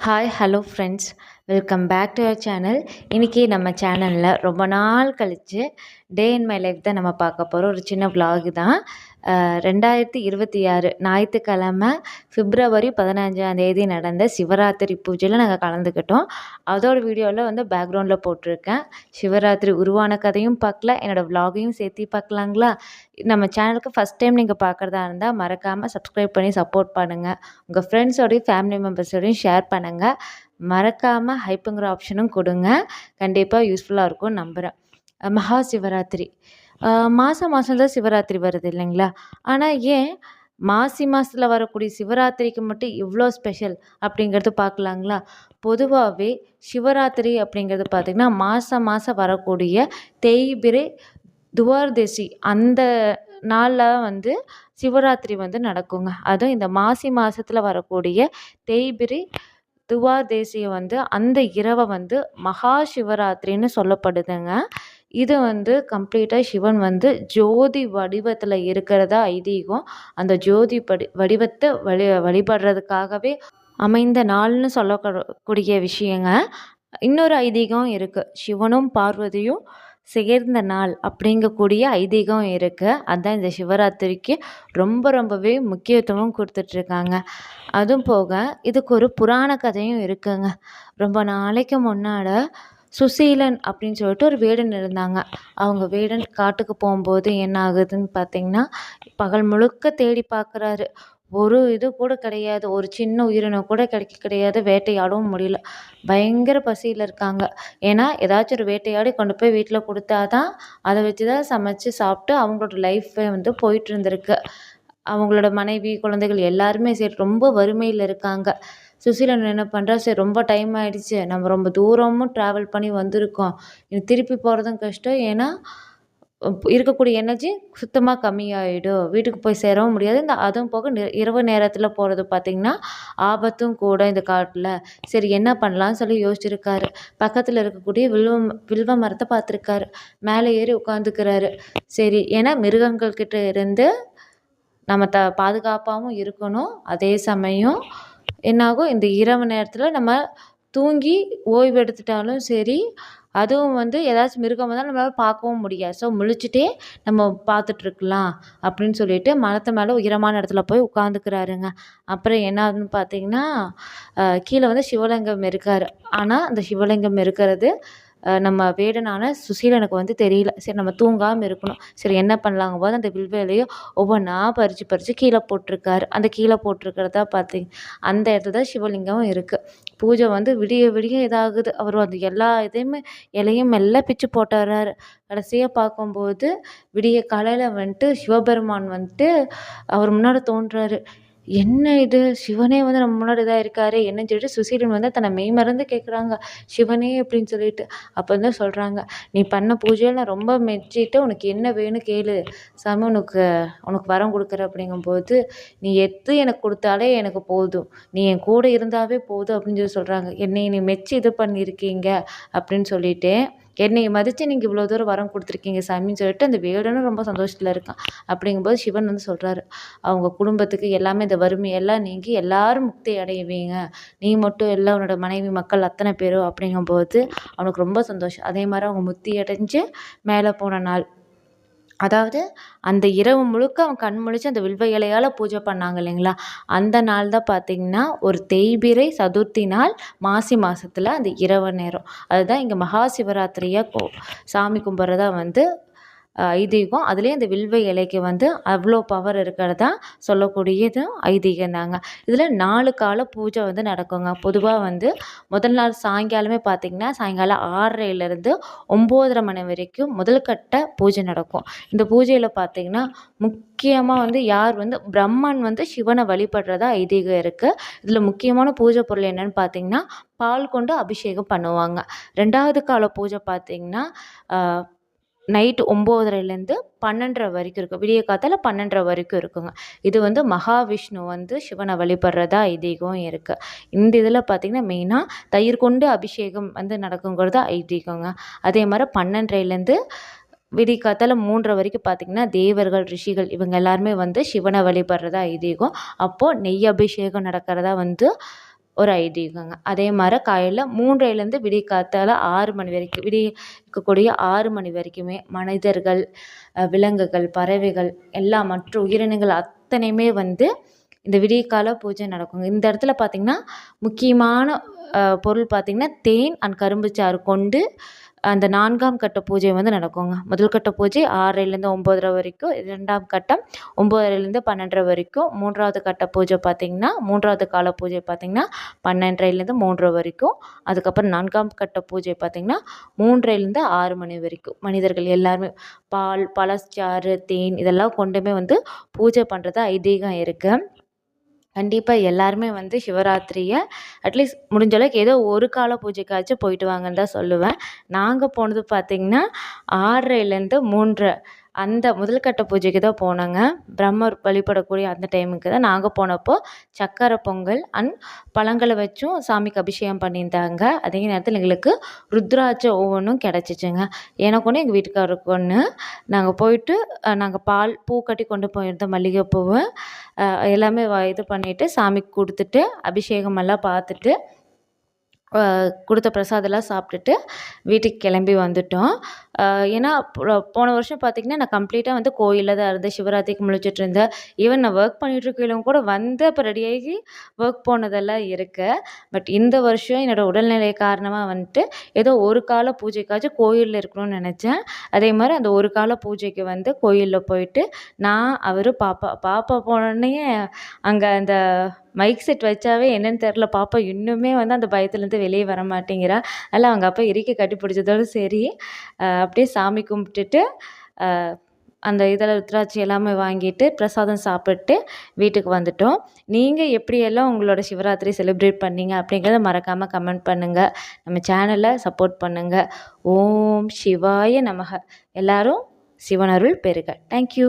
Hi hello friends welcome back to our channel இன்றைக்கி நம்ம சேனலில் ரொம்ப நாள் கழித்து டே இன் மை லைஃப் தான் நம்ம பார்க்க போகிறோம் ஒரு சின்ன vlog தான். ரெண்டாயிரத்தி இருபத்தி ஆறு ஞாயிற்றுக்கிழமை பிப்ரவரி பதினஞ்சாம் தேதி நடந்த சிவராத்திரி பூஜையில் நாங்கள் கலந்துக்கிட்டோம். அதோட வீடியோவில் வந்து பேக்ரவுண்டில் போட்டிருக்கேன். சிவராத்திரி உருவான கதையும் பார்க்கல. என்னோடய விலாகையும் சேர்த்து பார்க்கலாங்களா? நம்ம சேனலுக்கு ஃபஸ்ட் டைம் நீங்கள் பார்க்குறதா இருந்தால் மறக்காமல் சப்ஸ்கிரைப் பண்ணி சப்போர்ட் பண்ணுங்கள் உங்கள் ஃப்ரெண்ட்ஸோடையும் ஃபேமிலி மெம்பர்ஸோடையும் ஷேர் பண்ணுங்கள் மறக்காமல் ஹைப்புங்கிற ஆப்ஷனும் கொடுங்க. கண்டிப்பாக யூஸ்ஃபுல்லாக இருக்கும் நம்புகிறேன் மகா சிவராத்திரி. மாதம் மாதம் தான் சிவராத்திரி வருது இல்லைங்களா? ஆனால் ஏன் மாசி மாதத்தில் வரக்கூடிய சிவராத்திரிக்கு மட்டும் இவ்வளோ ஸ்பெஷல் அப்படிங்கிறது பார்க்கலாங்களா பொதுவாகவே சிவராத்திரி அப்படிங்கிறது பார்த்திங்கன்னா மாதம் மாதம் வரக்கூடிய தேய்பிரை துவார்தசி அந்த நாளில் வந்து சிவராத்திரி வந்து நடக்குங்க. அதுவும் இந்த மாசி மாதத்தில் வரக்கூடிய தேய்பிரி துவாதேசியை வந்து அந்த இரவை வந்து மகா சிவராத்திரின்னு சொல்லப்படுதுங்க. இது வந்து கம்ப்ளீட்டாக சிவன் வந்து ஜோதி வடிவத்தில் இருக்கிறதா ஐதீகம். அந்த ஜோதி படி வடிவத்தை வழி வழிபடுறதுக்காகவே அமைந்த நாள்னு சொல்லக்கூடிய விஷயங்க. இன்னொரு ஐதீகம் இருக்குது சிவனும் பார்வதியும் சேர்ந்த நாள் அப்படிங்கக்கூடிய ஐதீகம் இருக்குது அதுதான் இந்த சிவராத்திரிக்கு ரொம்ப ரொம்பவே முக்கியத்துவம் கொடுத்துட்ருக்காங்க. அதுவும் போக இதுக்கு ஒரு புராண கதையும் இருக்குங்க. ரொம்ப நாளைக்கு முன்னாடி சுசீலன் அப்படின்னு சொல்லிட்டு ஒரு வேடன் இருந்தாங்க. அவங்க வேடன் காட்டுக்கு போகும்போது என்ன ஆகுதுன்னு பார்த்தீங்கன்னா பகல் முழுக்க தேடி பார்க்குறாரு ஒரு இது கூட கிடையாது. ஒரு சின்ன உயிரினம் கூட கிடைக்க கிடையாது. வேட்டையாடவும் முடியல. பயங்கர பசியில் இருக்காங்க. ஏன்னா ஏதாச்சும் ஒரு வேட்டையாடி கொண்டு போய் வீட்டில் கொடுத்தா தான் அதை வச்சு தான் சமைச்சு சாப்பிட்டு அவங்களோட லைஃப்பே வந்து போயிட்டு இருந்திருக்கு. அவங்களோட மனைவி குழந்தைகள் எல்லாருமே சரி ரொம்ப வறுமையில் இருக்காங்க. சுசீலன் என்ன பண்ணுறா சரி ரொம்ப டைம் ஆயிடுச்சு. நம்ம ரொம்ப தூரமும் ட்ராவல் பண்ணி வந்திருக்கோம். திருப்பி போகிறதும் கஷ்டம். ஏன்னா இருக்கக்கூடிய எனர்ஜி சுத்தமாக கம்மியாகிடும் வீட்டுக்கு போய் சேரவும் முடியாது. இந்த அதுவும் போக இரவு நேரத்தில் போகிறது பார்த்திங்கன்னா ஆபத்தும் கூட இந்த காட்டில் சரி என்ன பண்ணலாம்னு சொல்லி யோசிச்சிருக்காரு. பக்கத்தில் இருக்கக்கூடிய வில்வ வில்வ மரத்தை பார்த்துருக்காரு மேலே ஏறி உட்காந்துக்கிறாரு சரி ஏன்னா மிருகங்கள் கிட்ட இருந்து நம்ம த பாதுகாப்பாகவும் இருக்கணும். அதே சமயம் என்னாகும் இந்த இரவு நேரத்தில் நம்ம தூங்கி ஓய்வு எடுத்துட்டாலும் சரி அதுவும் வந்து ஏதாச்சும் மிருகம் வந்தால் நம்மளால் பார்க்கவும் முடியாது. ஸோ முழிச்சிட்டே நம்ம பார்த்துட்ருக்கலாம் அப்படின்னு சொல்லிட்டு மரத்து மேலே உயரமான இடத்துல போய் உட்காந்துக்கிறாருங்க அப்புறம் என்ன ஆகுதுன்னு பார்த்தீங்கன்னா கீழே வந்து சிவலிங்கம் இருக்கார். ஆனால் அந்த சிவலிங்கம் இருக்கிறது நம்ம வேடனான சுசீலனுக்கு வந்து தெரியல. சரி நம்ம தூங்காமல் இருக்கணும். சரி என்ன பண்ணலாங்க போது அந்த வில்வேலையும் ஒவ்வொன்றா பறித்து பறித்து கீழே போட்டிருக்காரு. அந்த கீழே போட்டிருக்கிறதா பார்த்தீங்க அந்த இடத்துல தான் சிவலிங்கம் இருக்குது பூஜை வந்து விடிய விடிய இதாகுது. அவர் அந்த எல்லா இதையுமே இலையும் மெல்ல பிச்சு போட்டுறாரு. கடைசியாக பார்க்கும்போது விடிய காலையில் வந்துட்டு சிவபெருமான் வந்துட்டு அவர் முன்னாடி தோன்றாரு. என்ன இது? சிவனே வந்து நம்ம முன்னாடி இதாக இருக்காரு என்னன்னு சொல்லிட்டு சுசீலன் வந்து தன்னை மெய் மறந்து கேட்குறாங்க சிவனே அப்படின்னு சொல்லிட்டு. அப்போ தான் சொல்கிறாங்க நீ பண்ண பூஜையில் நான் ரொம்ப மெச்சிட்டு உனக்கு என்ன வேணும் கேளு. சாமி உனக்கு உனக்கு வரம் கொடுக்குற அப்படிங்கும்போது நீ எது எனக்கு கொடுத்தாலே எனக்கு போதும். நீ என் கூட இருந்தாவே போதும். அப்படின்னு சொல்லி சொல்கிறாங்க என்னை நீ மெச்சி இது பண்ணியிருக்கீங்க. அப்படின்னு சொல்லிட்டு என்னை மதித்து நீங்கள் இவ்வளோ தூரம் வரம் கொடுத்துருக்கீங்க சாமின்னு சொல்லிட்டு அந்த வேடனும் ரொம்ப சந்தோஷத்தில் இருக்கான். அப்படிங்கும்போது சிவன் வந்து சொல்கிறாரு அவங்க குடும்பத்துக்கு எல்லாமே இந்த வறுமையெல்லாம் நீங்கி எல்லாரும் முக்தி அடைவீங்க. நீ மட்டும் இல்லை உன்னோட மனைவி மக்கள் அத்தனை பேரும். அப்படிங்கும்போது அவனுக்கு ரொம்ப சந்தோஷம். அதே மாதிரி அவங்க முக்தி அடைஞ்சு மேலே போன நாள் அதாவது அந்த இரவு முழுக்க அவன் கண் முழிச்சு அந்த வில்வ இலையால் பூஜை பண்ணாங்க இல்லைங்களா? அந்த நாள் தான் பார்த்திங்கன்னா ஒரு தேய்பிரை சதுர்த்தி நாள் மாசி மாதத்துல அந்த இரவு நேரம். அதுதான் இங்கே மகா சிவராத்திரியாக கோ சாமி கும்பிட்றதா வந்து ஐதீகம். அதுலேயும் அந்த வில்வ இலைக்கு வந்து அவ்வளோ பவர் இருக்கிறதா சொல்லக்கூடியது ஐதீகம் தாங்க இதில் நாலு கால பூஜை வந்து நடக்குங்க. பொதுவாக வந்து முதல் நாள் சாயங்காலமே பார்த்திங்கன்னா சாயங்காலம் ஆறரைலேருந்து ஒம்போதரை மணி வரைக்கும் முதல் கட்ட பூஜை நடக்கும். இந்த பூஜையில் பார்த்திங்கன்னா முக்கியமாக வந்து யார் வந்து பிரம்மன் வந்து சிவனை வழிபடுறதா ஐதீகம் இருக்குது இதில் முக்கியமான பூஜை பொருள் என்னன்னு பார்த்தீங்கன்னா பால் கொண்டு அபிஷேகம் பண்ணுவாங்க. ரெண்டாவது கால பூஜை பார்த்திங்கன்னா நைட்டு ஒம்போதரைலேருந்து பன்னெண்டரை வரைக்கும் இருக்கும். விடிய காத்தால பன்னெண்டரை வரைக்கும் இருக்குங்க. இது வந்து மகாவிஷ்ணு வந்து சிவனை வழிபடுறதா ஐதீகம் இருக்குது இந்த இதில் பார்த்திங்கன்னா மெயினாக தயிர் கொண்டு அபிஷேகம் வந்து நடக்குங்கிறது ஐதீகங்க. அதே மாதிரி பன்னெண்டரைலேருந்து விடிய மூன்றரை வரைக்கும் பார்த்திங்கன்னா தேவர்கள் ரிஷிகள் இவங்க எல்லாருமே வந்து சிவனை வழிபடுறதா ஐதீகம். அப்போது நெய் அபிஷேகம் நடக்கிறதா வந்து ஒரு ஐதீகங்க அதே மாதிரி காலையில் மூன்றையிலேருந்து விடிய காத்தால் ஆறு மணி வரைக்கும் விடிய இருக்கக்கூடிய ஆறு மணி வரைக்குமே மனிதர்கள் விலங்குகள் பறவைகள் எல்லா மற்ற உயிரினங்கள் அத்தனையுமே வந்து இந்த விடியக்கால பூஜை நடக்குங்க. இந்த இடத்துல பார்த்திங்கன்னா முக்கியமான பொருள் பார்த்திங்கன்னா தேன் அண்ட் கரும்புச்சாறு கொண்டு அந்த நான்காம் கட்ட பூஜை வந்து நடக்குங்க. முதல் கட்ட பூஜை ஆறரைலேருந்து ஒம்போதரை வரைக்கும் இரண்டாம் கட்டம் ஒம்போதரைலேருந்து பன்னெண்டரை வரைக்கும் மூன்றாவது கட்ட பூஜை பார்த்திங்கன்னா மூன்றாவது கால பூஜை பார்த்திங்கன்னா பன்னெண்டரைலேருந்து மூன்றரை வரைக்கும் அதுக்கப்புறம் நான்காம் கட்ட பூஜை பார்த்திங்கன்னா மூன்றைலேருந்து ஆறு மணி வரைக்கும். மனிதர்கள் எல்லாருமே பால் பழச்சாறு தேன் இதெல்லாம் கொண்டுமே வந்து பூஜை பண்ணுறது ஐதீகம் இருக்குது கண்டிப்பாக எல்லாருமே வந்து சிவராத்திரியை அட்லீஸ்ட் முடிஞ்சளவுக்கு ஏதோ ஒரு கால பூஜைக்காச்சும் போயிட்டு வாங்கன்னு தான் சொல்லுவேன். நாங்கள் போனது பார்த்திங்கன்னா ஆறரைலேருந்து மூன்றரை அந்த முதல் கட்ட பூஜைக்கு தான் போனோங்க. பிரம்மர் வழிபடக்கூடிய அந்த டைமுக்கு தான் நாங்கள் போனப்போ சக்கரை பொங்கல் அண்ட் பழங்களை வச்சும் சாமிக்கு அபிஷேகம் பண்ணியிருந்தாங்க. அதே நேரத்தில் எங்களுக்கு ருத்ராட்சம் ஒவ்வொன்றும் கிடச்சிச்சுங்க. எனக்கு ஒன்று எங்கள் வீட்டுக்காரருக்கு ஒன்று நாங்கள் போயிட்டு நாங்கள் பால் பூ கட்டி கொண்டு போயிருந்தோம் மல்லிகைப்பூவை எல்லாமே இது பண்ணிவிட்டு சாமிக்கு கொடுத்துட்டு அபிஷேகமெல்லாம் பார்த்துட்டு கொடுத்த பிரசாதம்லாம் சாப்பிட்டுட்டு வீட்டுக்கு கிளம்பி வந்துவிட்டோம் ஏன்னா போன வருஷம் பார்த்திங்கன்னா நான் கம்ப்ளீட்டாக வந்து கோயிலில் தான் இருந்தேன். சிவராத்திரிக்கு முழிச்சிட்டு இருந்தேன். ஈவன் நான் ஒர்க் பண்ணிகிட்ருக்கையிலும் கூட வந்து அப்போ ரெடியாகி ஒர்க் போனதெல்லாம் இருக்குது பட் இந்த வருஷம் என்னோடய உடல்நிலை காரணமாக வந்துட்டு ஏதோ ஒரு கால பூஜைக்காச்சும் கோயிலில் இருக்கணும்னு நினச்சேன். அதே மாதிரி அந்த ஒரு கால பூஜைக்கு வந்து கோயிலில் போயிட்டு நான் அவர் பாப்பா பாப்பா போனோடனே அங்கே அந்த மைக் செட் வச்சாவே என்னென்னு தெரில பாப்பா இன்னுமே வந்து அந்த பயத்துலேருந்து வெளியே வர மாட்டேங்கிறா. அதனால் அவங்க அப்பா இறுக்கி கட்டி பிடிச்சதோடு சரி அப்படியே சாமி கும்பிட்டுட்டு அந்த இதில் ருத்ராட்சி எல்லாமே வாங்கிட்டு பிரசாதம் சாப்பிட்டு வீட்டுக்கு வந்துட்டோம். நீங்கள் எப்படியெல்லாம் உங்களோட சிவராத்திரி செலிப்ரேட் பண்ணீங்க அப்படிங்கிறத மறக்காமல் கமெண்ட் பண்ணுங்கள் நம்ம சேனலை சப்போர்ட் பண்ணுங்கள் ஓம் சிவாய நமக. எல்லோரும் சிவனருள் பெருக தேங்க்யூ